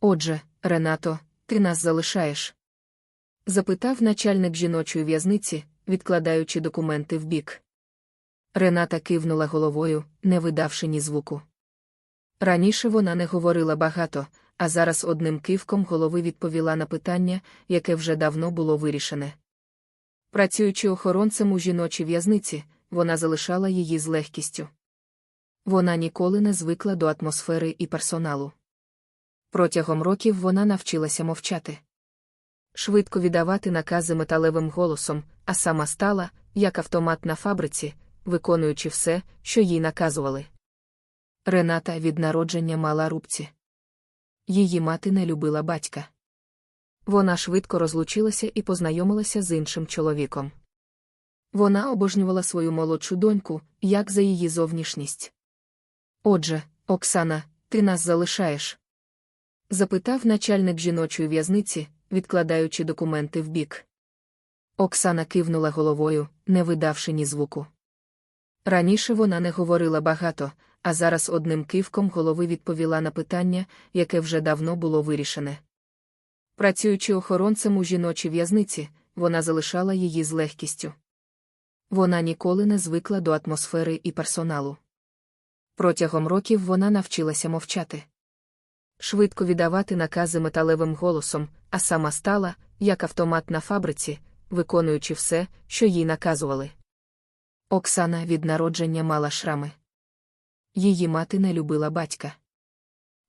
Отже, Ренато, ти нас залишаєш? запитав начальник жіночої в'язниці, відкладаючи документи вбік. Рената кивнула головою, не видавши ні звуку. Раніше вона не говорила багато, а зараз одним кивком голови відповіла на питання, яке вже давно було вирішене. Працюючи охоронцем у жіночій в'язниці, вона залишала її з легкістю. Вона ніколи не звикла до атмосфери і персоналу. Протягом років вона навчилася мовчати. Швидко віддавати накази металевим голосом, а сама стала, як автомат на фабриці, виконуючи все, що їй наказували. Рената від народження мала рубці. Її мати не любила батька. Вона швидко розлучилася і познайомилася з іншим чоловіком. Вона обожнювала свою молодшу доньку, як за її зовнішність. Отже, Оксана, ти нас залишаєш? Запитав начальник жіночої в'язниці, відкладаючи документи вбік. Оксана кивнула головою, не видавши ні звуку. Раніше вона не говорила багато, а зараз одним кивком голови відповіла на питання, яке вже давно було вирішене. Працюючи охоронцем у жіночій в'язниці, вона залишала її з легкістю. Вона ніколи не звикла до атмосфери і персоналу. Протягом років вона навчилася мовчати. Швидко віддавати накази металевим голосом, а сама стала, як автомат на фабриці, виконуючи все, що їй наказували. Оксана від народження мала шрами. Її мати не любила батька.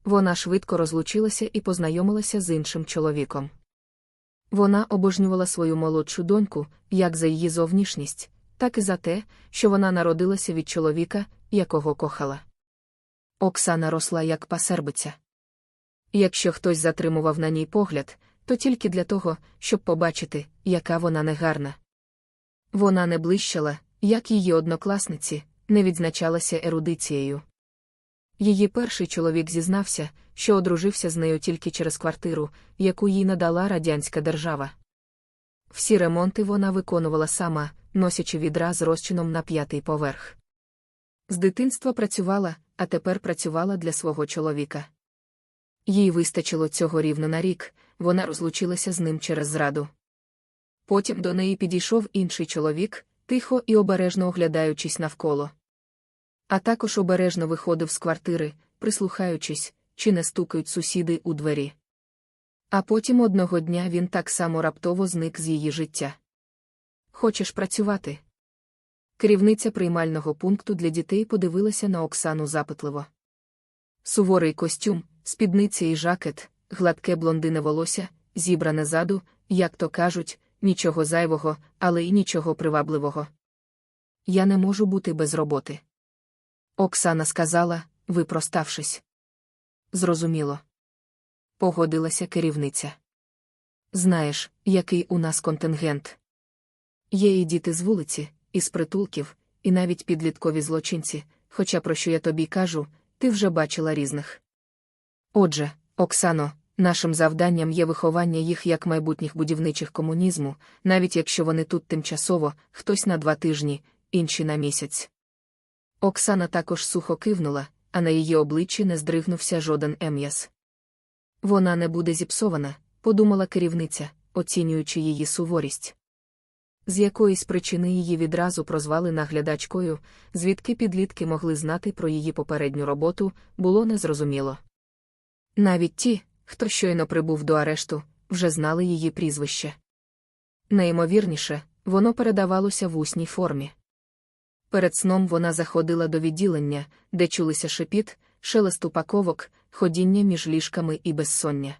Вона швидко розлучилася і познайомилася з іншим чоловіком. Вона обожнювала свою молодшу доньку, як за її зовнішність, так і за те, що вона народилася від чоловіка, якого кохала. Оксана росла як пасербиця. Якщо хтось затримував на ній погляд, то тільки для того, щоб побачити, яка вона негарна. Вона не блищала, як її однокласниці, не відзначалася ерудицією. Її перший чоловік зізнався, що одружився з нею тільки через квартиру, яку їй надала радянська держава. Всі ремонти вона виконувала сама, носячи відра з розчином на п'ятий поверх. З дитинства працювала, а тепер працювала для свого чоловіка. Їй вистачило цього рівно на рік, вона розлучилася з ним через зраду. Потім до неї підійшов інший чоловік, тихо і обережно оглядаючись навколо. А також обережно виходив з квартири, прислухаючись, чи не стукають сусіди у двері. А потім одного дня він так само раптово зник з її життя. Хочеш працювати? Керівниця приймального пункту для дітей подивилася на Оксану запитливо. Суворий костюм, спідниця і жакет, гладке блондине волосся, зібране ззаду, як то кажуть, нічого зайвого, але й нічого привабливого. Я не можу бути без роботи. Оксана сказала, випроставшись. Зрозуміло. Погодилася керівниця. Знаєш, який у нас контингент. Є і діти з вулиці, і з притулків, і навіть підліткові злочинці, хоча про що я тобі кажу, ти вже бачила різних. Отже, Оксано, нашим завданням є виховання їх як майбутніх будівничих комунізму, навіть якщо вони тут тимчасово, хтось на два тижні, інші на місяць. Оксана також сухо кивнула, а на її обличчі не здригнувся жоден ем'яс. Вона не буде зіпсована, подумала керівниця, оцінюючи її суворість. З якоїсь причини її відразу прозвали наглядачкою, звідки підлітки могли знати про її попередню роботу, було незрозуміло. Навіть ті, хто щойно прибув до арешту, вже знали її прізвище. Найімовірніше, воно передавалося в усній формі. Перед сном вона заходила до відділення, де чулися шепіт, шелест упаковок, ходіння між ліжками і безсоння.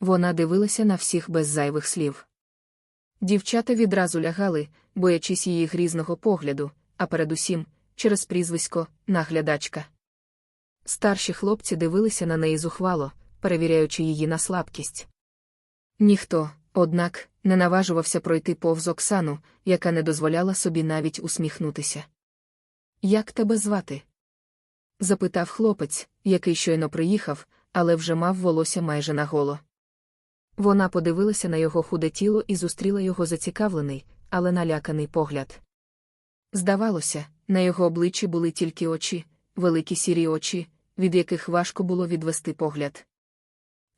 Вона дивилася на всіх без зайвих слів. Дівчата відразу лягали, боячись її грізного погляду, а передусім, через прізвисько, наглядачка. Старші хлопці дивилися на неї зухвало, перевіряючи її на слабкість. Ніхто, однак, не наважувався пройти повз Оксану, яка не дозволяла собі навіть усміхнутися. Як тебе звати? запитав хлопець, який щойно приїхав, але вже мав волосся майже наголо. Вона подивилася на його худе тіло і зустріла його зацікавлений, але наляканий погляд. Здавалося, на його обличчі були тільки очі, великі сірі очі, від яких важко було відвести погляд.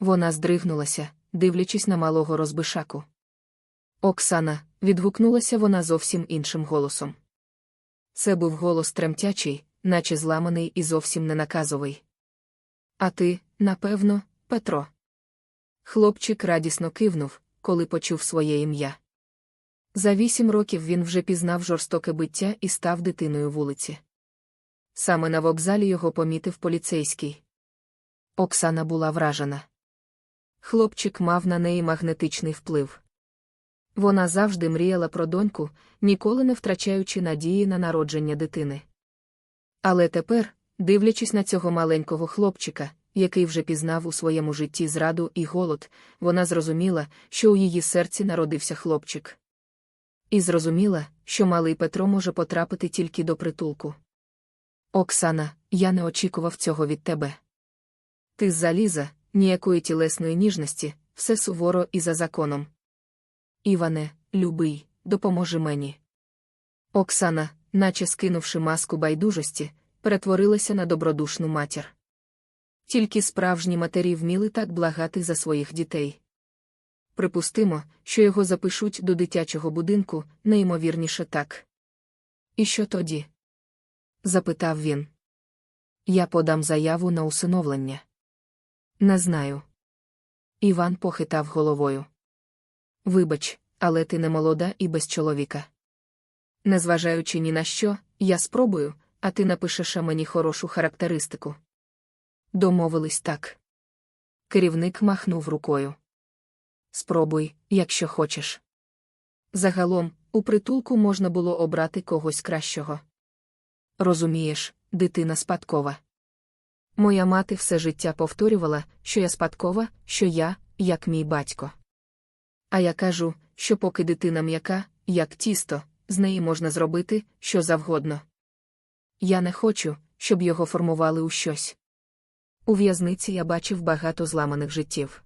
Вона здригнулася, дивлячись на малого розбишаку. Оксана, відгукнулася вона зовсім іншим голосом. Це був голос тремтячий, наче зламаний і зовсім ненаказовий. А ти, напевно, Петро. Хлопчик радісно кивнув, коли почув своє ім'я. За вісім років він вже пізнав жорстоке биття і став дитиною вулиці. Саме на вокзалі його помітив поліцейський. Оксана була вражена. Хлопчик мав на неї магнетичний вплив. Вона завжди мріяла про доньку, ніколи не втрачаючи надії на народження дитини. Але тепер, дивлячись на цього маленького хлопчика, який вже пізнав у своєму житті зраду і голод, вона зрозуміла, що у її серці народився хлопчик. І зрозуміла, що малий Петро може потрапити тільки до притулку. Оксана, я не очікував цього від тебе. Ти з заліза, ніякої тілесної ніжності, все суворо і за законом. Іване, любий, допоможи мені. Оксана, наче скинувши маску байдужості, перетворилася на добродушну матір. Тільки справжні матері вміли так благати за своїх дітей. Припустимо, що його запишуть до дитячого будинку, неймовірніше так. І що тоді? Запитав він. Я подам заяву на усиновлення. Не знаю. Іван похитав головою. Вибач, але ти не молода і без чоловіка. Незважаючи ні на що, я спробую, а ти напишеш мені хорошу характеристику. Домовились так. Керівник махнув рукою. Спробуй, якщо хочеш. Загалом, у притулку можна було обрати когось кращого. Розумієш, дитина спадкова. Моя мати все життя повторювала, що я спадкова, що я, як мій батько. А я кажу, що поки дитина м'яка, як тісто, з неї можна зробити що завгодно. Я не хочу, щоб його формували у щось. У в'язниці я бачив багато зламаних життів.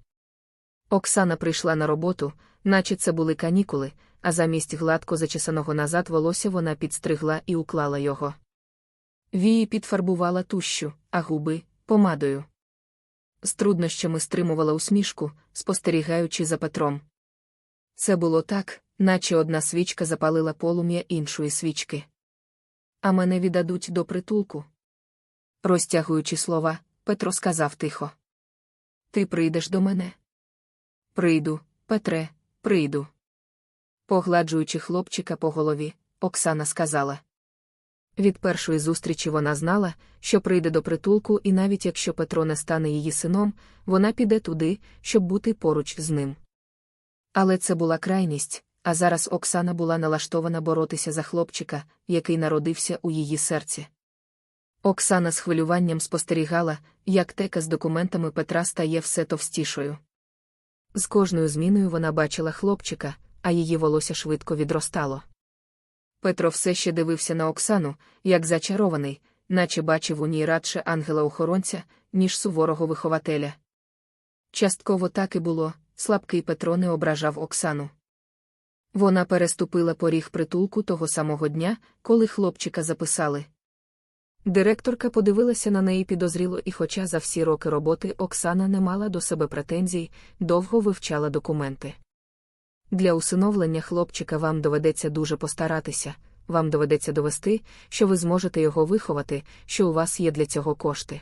Оксана прийшла на роботу, наче це були канікули, а замість гладко зачесаного назад волосся вона підстригла і уклала його. Вії підфарбувала тущу, а губи помадою. З труднощами стримувала усмішку, спостерігаючи за Петром. Це було так, наче одна свічка запалила полум'я іншої свічки. А мене віддадуть до притулку. Розтягуючи слова, Петро сказав тихо. Ти прийдеш до мене? Прийду, Петре, прийду. Погладжуючи хлопчика по голові, Оксана сказала. Від першої зустрічі вона знала, що прийде до притулку, і навіть якщо Петро не стане її сином, вона піде туди, щоб бути поруч з ним. Але це була крайність, а зараз Оксана була налаштована боротися за хлопчика, який народився у її серці. Оксана з хвилюванням спостерігала, як тека з документами Петра стає все товстішою. З кожною зміною вона бачила хлопчика, а її волосся швидко відростало. Петро все ще дивився на Оксану, як зачарований, наче бачив у ній радше ангела-охоронця, ніж суворого вихователя. Частково так і було, слабкий Петро не ображав Оксану. Вона переступила поріг притулку того самого дня, коли хлопчика записали. Директорка подивилася на неї підозріло, і, хоча за всі роки роботи Оксана не мала до себе претензій, довго вивчала документи. Для усиновлення хлопчика вам доведеться дуже постаратися, вам доведеться довести, що ви зможете його виховати, що у вас є для цього кошти.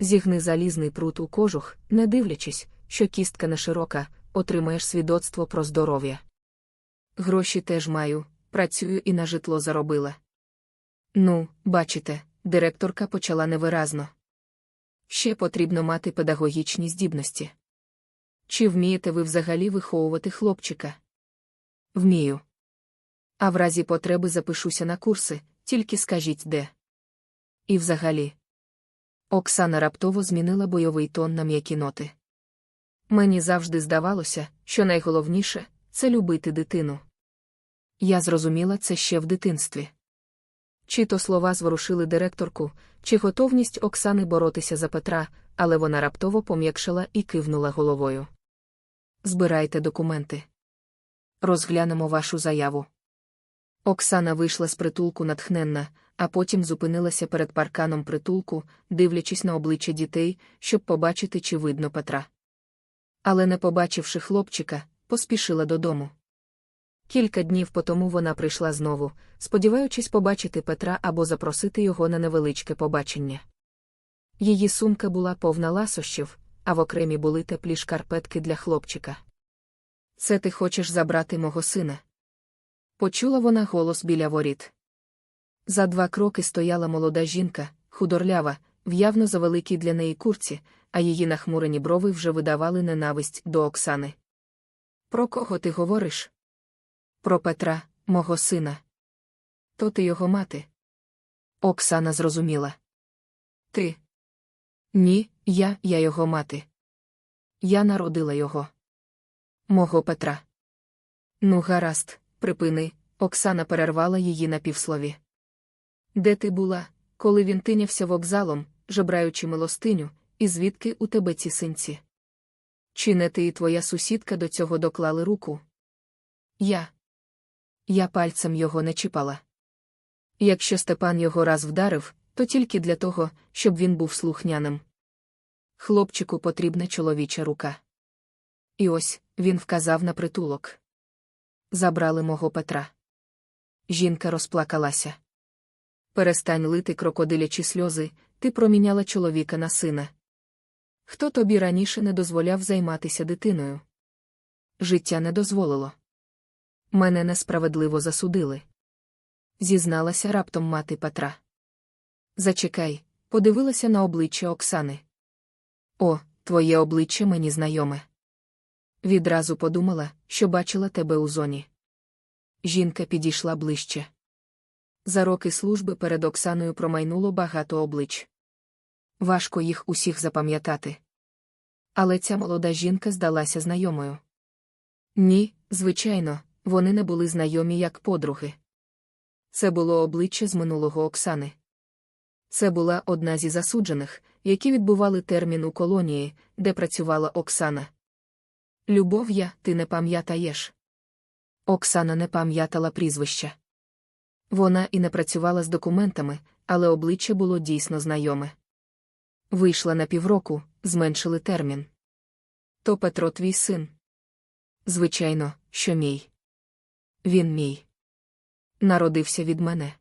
Зігни залізний прут у кожух, не дивлячись, що кістка не широка, отримаєш свідоцтво про здоров'я. Гроші теж маю, працюю і на житло заробила. Ну, бачите, директорка почала невиразно. Ще потрібно мати педагогічні здібності. Чи вмієте ви взагалі виховувати хлопчика? Вмію. А в разі потреби запишуся на курси, тільки скажіть де. І взагалі. Оксана раптово змінила бойовий тон на м'які ноти. Мені завжди здавалося, що найголовніше це любити дитину. Я зрозуміла це ще в дитинстві. Чи то слова зворушили директорку, чи готовність Оксани боротися за Петра, але вона раптово пом'якшила і кивнула головою. Збирайте документи. Розглянемо вашу заяву. Оксана вийшла з притулку натхненна, а потім зупинилася перед парканом притулку, дивлячись на обличчя дітей, щоб побачити, чи видно Петра. Але, не побачивши хлопчика, поспішила додому. Кілька днів потому вона прийшла знову, сподіваючись побачити Петра або запросити його на невеличке побачення. Її сумка була повна ласощів, а в окремі були теплі шкарпетки для хлопчика. Це ти хочеш забрати мого сина? Почула вона голос біля воріт. За два кроки стояла молода жінка, худорлява, в явно завеликій для неї курці, а її нахмурені брови вже видавали ненависть до Оксани. Про кого ти говориш? Про Петра, мого сина. То ти його мати. Оксана зрозуміла. Ти. Ні, я, я його мати. Я народила його. Мого Петра. Ну, гаразд, припини, Оксана перервала її на півслові. Де ти була, коли він тинявся вокзалом, жебраючи милостиню, і звідки у тебе ці синці? Чи не ти і твоя сусідка до цього доклали руку? Я. Я пальцем його не чіпала. Якщо Степан його раз вдарив, то тільки для того, щоб він був слухняним. Хлопчику потрібна чоловіча рука. І ось він вказав на притулок. Забрали мого Петра. Жінка розплакалася. Перестань лити крокодилячі сльози, ти проміняла чоловіка на сина. Хто тобі раніше не дозволяв займатися дитиною? Життя не дозволило. Мене несправедливо засудили. Зізналася раптом мати Петра. Зачекай, подивилася на обличчя Оксани. О, твоє обличчя мені знайоме. Відразу подумала, що бачила тебе у зоні. Жінка підійшла ближче. За роки служби перед Оксаною промайнуло багато облич. Важко їх усіх запам'ятати. Але ця молода жінка здалася знайомою. Ні, звичайно, вони не були знайомі як подруги. Це було обличчя з минулого Оксани. Це була одна зі засуджених, які відбували термін у колонії, де працювала Оксана. Любов я, ти не пам'ятаєш. Оксана не пам'ятала прізвища. Вона і не працювала з документами, але обличчя було дійсно знайоме. Вийшла на півроку, зменшили термін. То Петро твій син. Звичайно, що мій. Він мій. Народився від мене.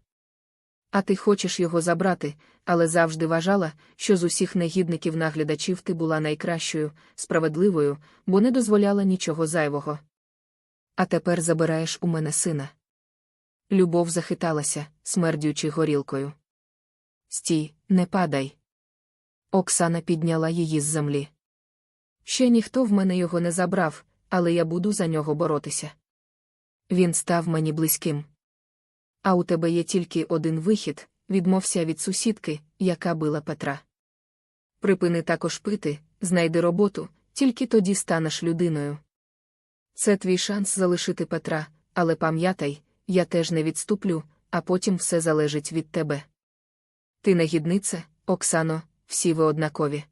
А ти хочеш його забрати, але завжди вважала, що з усіх негідників наглядачів ти була найкращою, справедливою, бо не дозволяла нічого зайвого. А тепер забираєш у мене сина. Любов захиталася, смердючи горілкою. Стій, не падай. Оксана підняла її з землі. Ще ніхто в мене його не забрав, але я буду за нього боротися. Він став мені близьким. А у тебе є тільки один вихід відмовся від сусідки, яка била Петра. Припини також пити, знайди роботу, тільки тоді станеш людиною. Це твій шанс залишити Петра, але пам'ятай, я теж не відступлю, а потім все залежить від тебе. Ти негідниця, Оксано, всі ви однакові.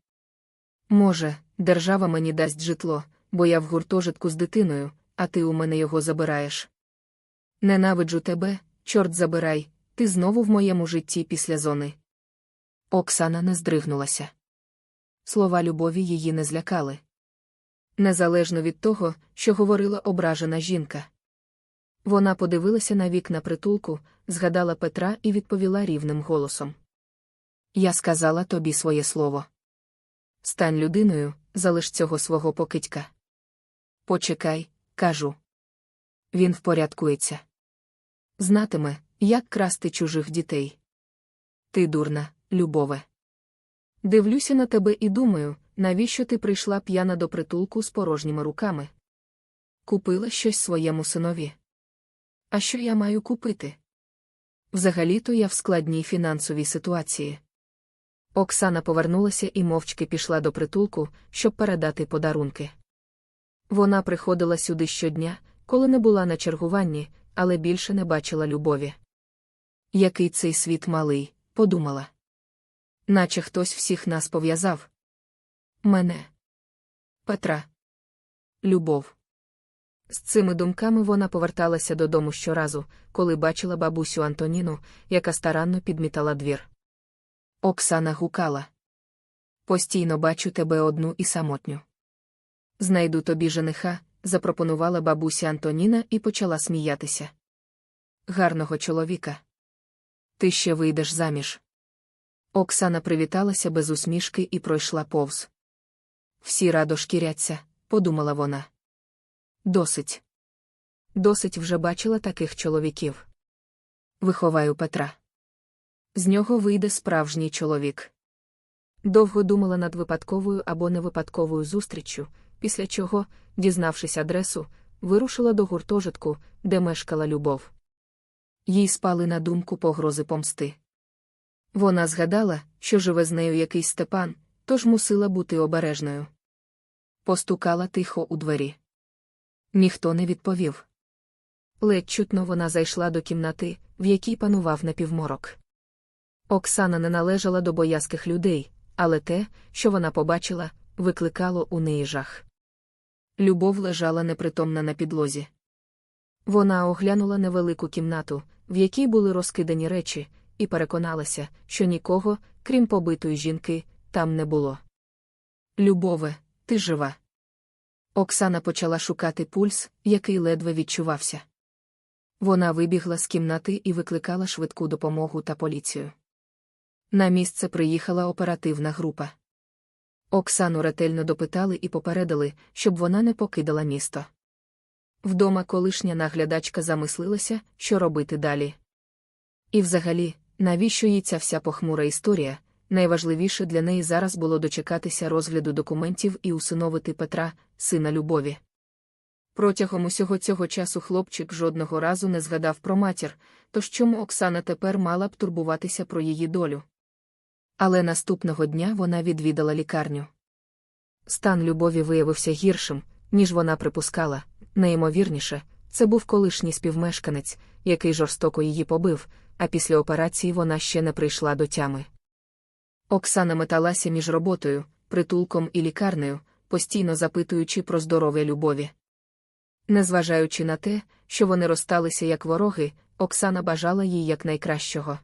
Може, держава мені дасть житло, бо я в гуртожитку з дитиною, а ти у мене його забираєш. Ненавиджу тебе, чорт забирай, ти знову в моєму житті після зони. Оксана не здригнулася. Слова любові її не злякали. Незалежно від того, що говорила ображена жінка. Вона подивилася на вікна притулку, згадала Петра і відповіла рівним голосом. Я сказала тобі своє слово. Стань людиною, залиш цього свого покидька. Почекай, кажу. Він впорядкується. Знатиме, як красти чужих дітей. Ти дурна, любове. Дивлюся на тебе і думаю, навіщо ти прийшла п'яна до притулку з порожніми руками? Купила щось своєму синові. А що я маю купити? Взагалі-то я в складній фінансовій ситуації. Оксана повернулася і мовчки пішла до притулку, щоб передати подарунки. Вона приходила сюди щодня, коли не була на чергуванні, але більше не бачила любові. Який цей світ малий, подумала. Наче хтось всіх нас пов'язав. Мене. Петра. Любов. З цими думками вона поверталася додому щоразу, коли бачила бабусю Антоніну, яка старанно підмітала двір. Оксана гукала. Постійно бачу тебе одну і самотню. Знайду тобі жениха, запропонувала бабуся Антоніна і почала сміятися. Гарного чоловіка. Ти ще вийдеш заміж. Оксана привіталася без усмішки і пройшла повз. Всі радо шкіряться, подумала вона. Досить. Досить вже бачила таких чоловіків. Виховаю Петра. З нього вийде справжній чоловік. Довго думала над випадковою або невипадковою зустріччю, після чого, дізнавшись адресу, вирушила до гуртожитку, де мешкала любов. Їй спали на думку погрози помсти. Вона згадала, що живе з нею якийсь Степан, тож мусила бути обережною. Постукала тихо у двері. Ніхто не відповів. Ледь чутно вона зайшла до кімнати, в якій панував напівморок. Оксана не належала до боязких людей, але те, що вона побачила, викликало у неї жах. Любов лежала непритомна на підлозі. Вона оглянула невелику кімнату, в якій були розкидані речі, і переконалася, що нікого, крім побитої жінки, там не було. Любове, ти жива. Оксана почала шукати пульс, який ледве відчувався. Вона вибігла з кімнати і викликала швидку допомогу та поліцію. На місце приїхала оперативна група. Оксану ретельно допитали і попередили, щоб вона не покидала місто. Вдома колишня наглядачка замислилася, що робити далі. І взагалі, навіщо їй ця вся похмура історія? Найважливіше для неї зараз було дочекатися розгляду документів і усиновити Петра, сина Любові. Протягом усього цього часу хлопчик жодного разу не згадав про матір, тож чому Оксана тепер мала б турбуватися про її долю. Але наступного дня вона відвідала лікарню. Стан любові виявився гіршим, ніж вона припускала, найімовірніше, це був колишній співмешканець, який жорстоко її побив, а після операції вона ще не прийшла до тями. Оксана металася між роботою, притулком і лікарнею, постійно запитуючи про здоров'я любові. Незважаючи на те, що вони розсталися як вороги, Оксана бажала їй якнайкращого.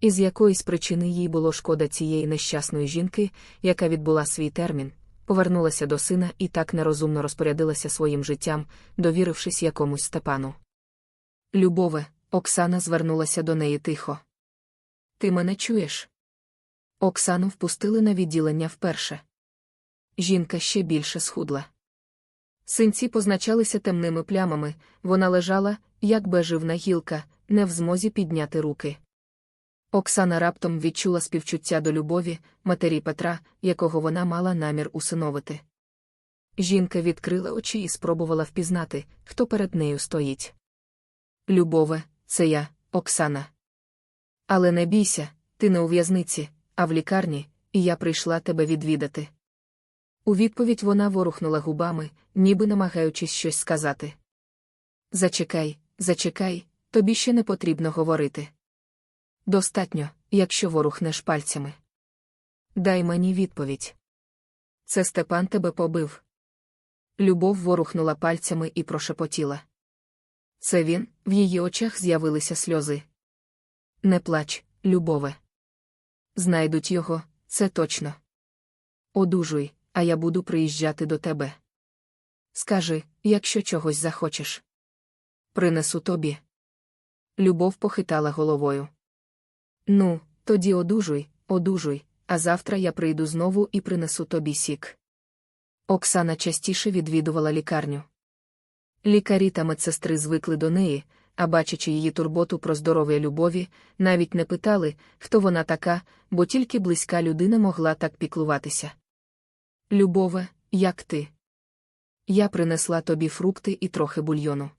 Із якоїсь причини їй було шкода цієї нещасної жінки, яка відбула свій термін, повернулася до сина і так нерозумно розпорядилася своїм життям, довірившись якомусь Степану. Любове, Оксана звернулася до неї тихо. Ти мене чуєш? Оксану впустили на відділення вперше. Жінка ще більше схудла. Синці позначалися темними плямами, вона лежала, як беживна гілка, не в змозі підняти руки. Оксана раптом відчула співчуття до любові, матері Петра, якого вона мала намір усиновити. Жінка відкрила очі і спробувала впізнати, хто перед нею стоїть. Любове, це я, Оксана. Але не бійся, ти не у в'язниці, а в лікарні, і я прийшла тебе відвідати. У відповідь вона ворухнула губами, ніби намагаючись щось сказати. Зачекай, зачекай, тобі ще не потрібно говорити. Достатньо, якщо ворухнеш пальцями. Дай мені відповідь. Це Степан тебе побив. Любов ворухнула пальцями і прошепотіла. Це він, в її очах з'явилися сльози. Не плач, любове. Знайдуть його, це точно. Одужуй, а я буду приїжджати до тебе. Скажи, якщо чогось захочеш. Принесу тобі. Любов похитала головою. Ну, тоді одужуй, одужуй, а завтра я прийду знову і принесу тобі сік. Оксана частіше відвідувала лікарню. Лікарі та медсестри звикли до неї, а бачачи її турботу про здоров'я любові, навіть не питали, хто вона така, бо тільки близька людина могла так піклуватися. Любове, як ти? Я принесла тобі фрукти і трохи бульйону.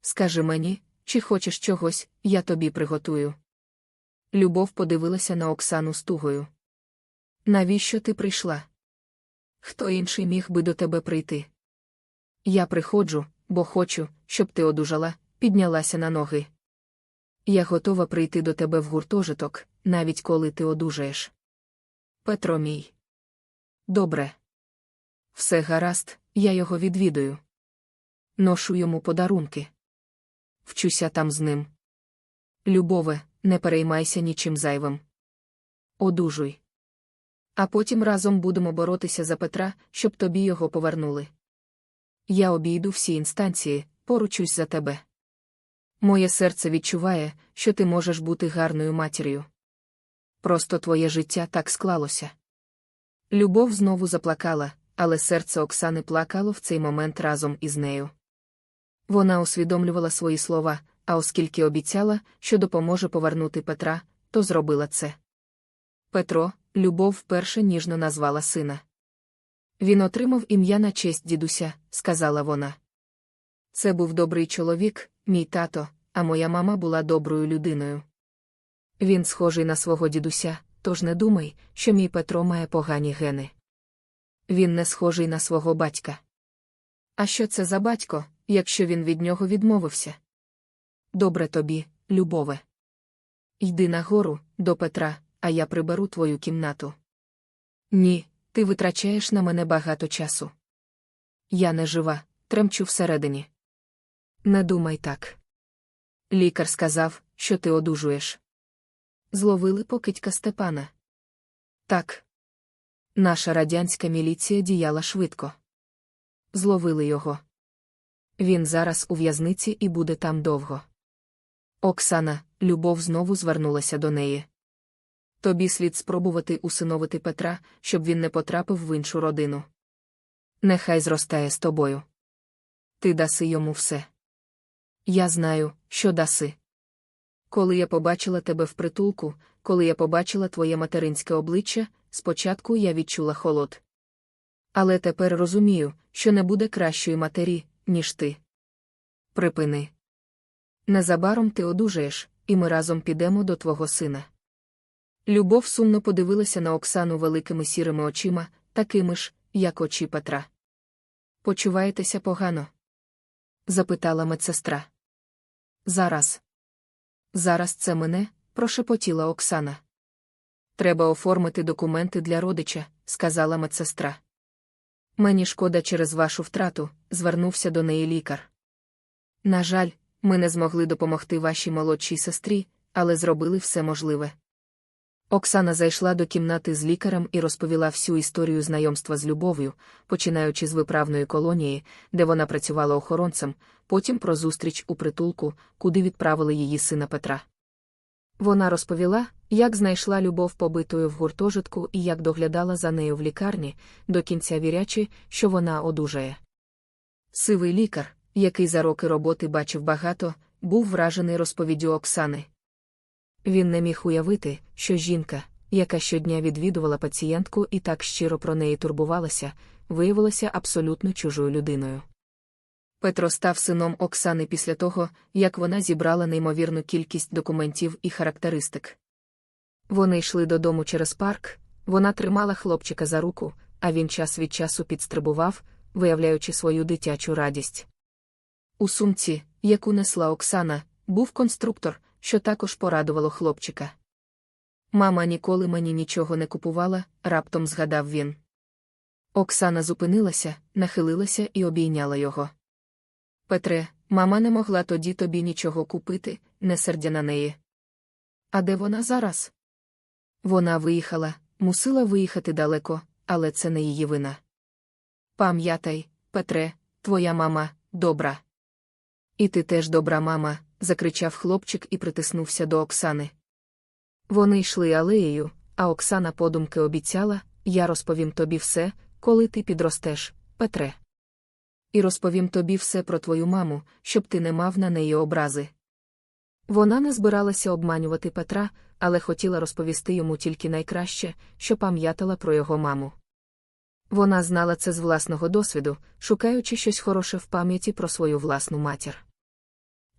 Скажи мені, чи хочеш чогось, я тобі приготую. Любов подивилася на Оксану з тугою. Навіщо ти прийшла? Хто інший міг би до тебе прийти? Я приходжу, бо хочу, щоб ти одужала, піднялася на ноги. Я готова прийти до тебе в гуртожиток, навіть коли ти одужаєш. Петро мій. Добре. Все гаразд, я його відвідую. Ношу йому подарунки. Вчуся там з ним. Любове, не переймайся нічим зайвим. Одужуй. А потім разом будемо боротися за Петра, щоб тобі його повернули. Я обійду всі інстанції, поручусь за тебе. Моє серце відчуває, що ти можеш бути гарною матір'ю. Просто твоє життя так склалося. Любов знову заплакала, але серце Оксани плакало в цей момент разом із нею. Вона усвідомлювала свої слова, а оскільки обіцяла, що допоможе повернути Петра, то зробила це. Петро, Любов вперше ніжно назвала сина. Він отримав ім'я на честь дідуся, сказала вона. Це був добрий чоловік, мій тато, а моя мама була доброю людиною. Він схожий на свого дідуся, тож не думай, що мій Петро має погані гени. Він не схожий на свого батька. А що це за батько, якщо він від нього відмовився? Добре тобі, любове. Йди нагору, до Петра, а я приберу твою кімнату. Ні, ти витрачаєш на мене багато часу. Я не жива, тремчу всередині. Не думай так. Лікар сказав, що ти одужуєш. Зловили покидька Степана. Так. Наша радянська міліція діяла швидко. Зловили його. Він зараз у в'язниці і буде там довго. Оксана, любов знову звернулася до неї. Тобі слід спробувати усиновити Петра, щоб він не потрапив в іншу родину. Нехай зростає з тобою. Ти даси йому все. Я знаю, що даси. Коли я побачила тебе в притулку, коли я побачила твоє материнське обличчя, спочатку я відчула холод. Але тепер розумію, що не буде кращої матері, ніж ти. Припини. Незабаром ти одужаєш, і ми разом підемо до твого сина. Любов сумно подивилася на Оксану великими сірими очима, такими ж, як очі Петра. Почуваєтеся погано? запитала медсестра. Зараз. Зараз це мене, прошепотіла Оксана. Треба оформити документи для родича, сказала медсестра. Мені шкода через вашу втрату, звернувся до неї лікар. На жаль, ми не змогли допомогти вашій молодшій сестрі, але зробили все можливе. Оксана зайшла до кімнати з лікарем і розповіла всю історію знайомства з любов'ю, починаючи з виправної колонії, де вона працювала охоронцем, потім про зустріч у притулку, куди відправили її сина Петра. Вона розповіла, як знайшла любов побитою в гуртожитку і як доглядала за нею в лікарні, до кінця вірячи, що вона одужає. Сивий лікар, який за роки роботи бачив багато, був вражений розповіддю Оксани. Він не міг уявити, що жінка, яка щодня відвідувала пацієнтку і так щиро про неї турбувалася, виявилася абсолютно чужою людиною. Петро став сином Оксани після того, як вона зібрала неймовірну кількість документів і характеристик. Вони йшли додому через парк, вона тримала хлопчика за руку, а він час від часу підстрибував, виявляючи свою дитячу радість. У сумці, яку несла Оксана, був конструктор, що також порадувало хлопчика. Мама ніколи мені нічого не купувала, раптом згадав він. Оксана зупинилася, нахилилася і обійняла його. Петре, мама не могла тоді тобі нічого купити, не сердя на неї. А де вона зараз? Вона виїхала, мусила виїхати далеко, але це не її вина. Пам'ятай, Петре, твоя мама добра. І ти теж добра мама, закричав хлопчик і притиснувся до Оксани. Вони йшли алеєю, а Оксана подумки обіцяла я розповім тобі все, коли ти підростеш, Петре. І розповім тобі все про твою маму, щоб ти не мав на неї образи. Вона не збиралася обманювати Петра, але хотіла розповісти йому тільки найкраще, що пам'ятала про його маму. Вона знала це з власного досвіду, шукаючи щось хороше в пам'яті про свою власну матір.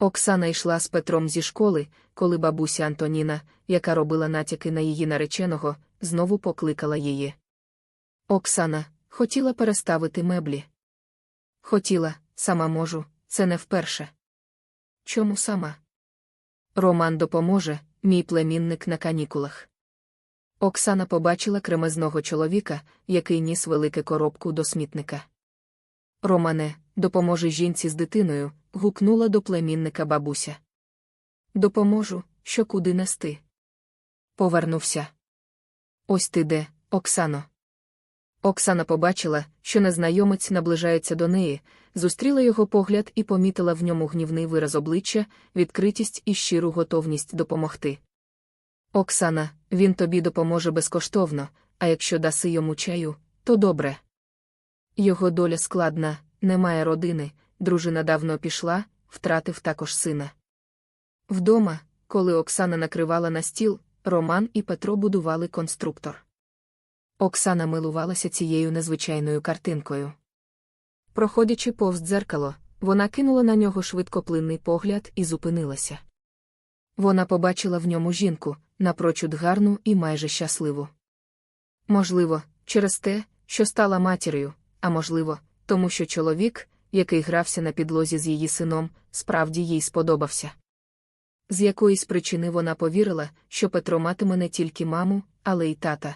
Оксана йшла з Петром зі школи, коли бабуся Антоніна, яка робила натяки на її нареченого, знову покликала її. Оксана хотіла переставити меблі. Хотіла, сама можу, це не вперше. Чому сама? Роман допоможе, мій племінник на канікулах. Оксана побачила кремезного чоловіка, який ніс велике коробку до смітника. Романе, допоможе жінці з дитиною, гукнула до племінника бабуся. Допоможу, що куди нести. Повернувся. Ось ти де, Оксано. Оксана побачила, що незнайомець наближається до неї, зустріла його погляд і помітила в ньому гнівний вираз обличчя, відкритість і щиру готовність допомогти. Оксана, він тобі допоможе безкоштовно, а якщо даси йому чаю, то добре. Його доля складна, немає родини, дружина давно пішла, втратив також сина. Вдома, коли Оксана накривала на стіл, Роман і Петро будували конструктор. Оксана милувалася цією незвичайною картинкою. Проходячи повз дзеркало, вона кинула на нього швидкоплинний погляд і зупинилася. Вона побачила в ньому жінку, напрочуд гарну і майже щасливу. Можливо, через те, що стала матір'ю, а можливо, тому що чоловік, який грався на підлозі з її сином, справді їй сподобався. З якоїсь причини вона повірила, що Петро матиме не тільки маму, але й тата.